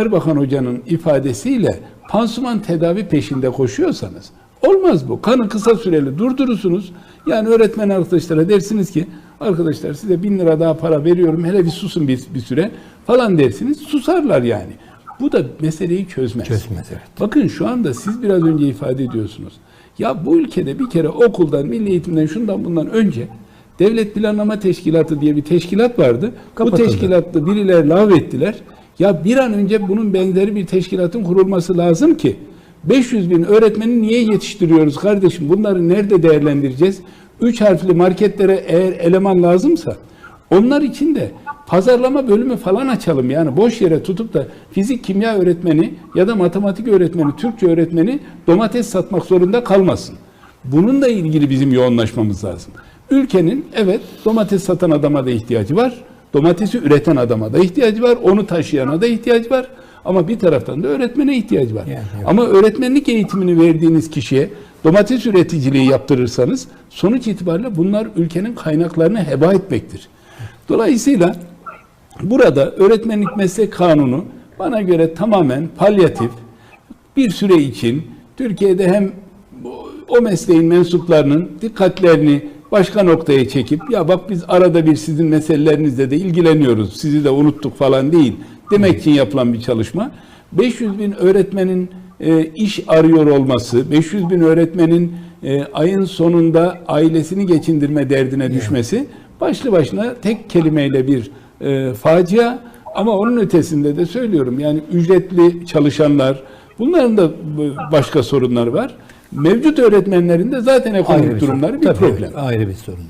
Erbakan Hoca'nın ifadesiyle pansuman tedavi peşinde koşuyorsanız olmaz bu. Kanı kısa süreli durdurursunuz. Yani öğretmen arkadaşlara dersiniz ki arkadaşlar size bin lira daha para veriyorum hele bir susun bir, bir süre falan dersiniz. Susarlar yani. Bu da meseleyi çözmez. Çözmez, evet. Bakın şu anda siz biraz önce ifade ediyorsunuz. Ya bu ülkede bir kere okuldan, milli eğitimden, şundan bundan önce Devlet Planlama Teşkilatı diye bir teşkilat vardı. Kapatıldı. Bu teşkilatı birileri lağvettiler. Ya bir an önce bunun benzeri bir teşkilatın kurulması lazım ki 500 bin öğretmeni niye yetiştiriyoruz kardeşim? Bunları nerede değerlendireceğiz? Üç harfli marketlere eğer eleman lazımsa onlar için de pazarlama bölümü falan açalım. Yani boş yere tutup da fizik kimya öğretmeni ya da matematik öğretmeni, Türkçe öğretmeni domates satmak zorunda kalmasın. Bununla ilgili bizim yoğunlaşmamız lazım. Ülkenin evet domates satan adama da ihtiyacı var. Domatesi üreten adama da ihtiyacı var. Onu taşıyana da ihtiyacı var. Ama bir taraftan da öğretmene ihtiyacı var. Yani, evet. Ama öğretmenlik eğitimini verdiğiniz kişiye domates üreticiliği yaptırırsanız sonuç itibariyle bunlar ülkenin kaynaklarını heba etmektir. Dolayısıyla burada öğretmenlik meslek kanunu bana göre tamamen palyatif bir süre için Türkiye'de hem o mesleğin mensuplarının dikkatlerini başka noktaya çekip ya bak biz arada bir sizin meselelerinizle de ilgileniyoruz sizi de unuttuk falan değil demek için yapılan bir çalışma. 500 bin öğretmenin e, iş arıyor olması, 500 bin öğretmenin e, ayın sonunda ailesini geçindirme derdine düşmesi başlı başına tek kelimeyle bir e, facia ama onun ötesinde de söylüyorum yani ücretli çalışanlar bunların da bu- başka sorunları var. Mevcut öğretmenlerin de zaten Ayrı ekonomik bir durumları sorun. bir Tabii, problem. evet, ayrı bir sorun.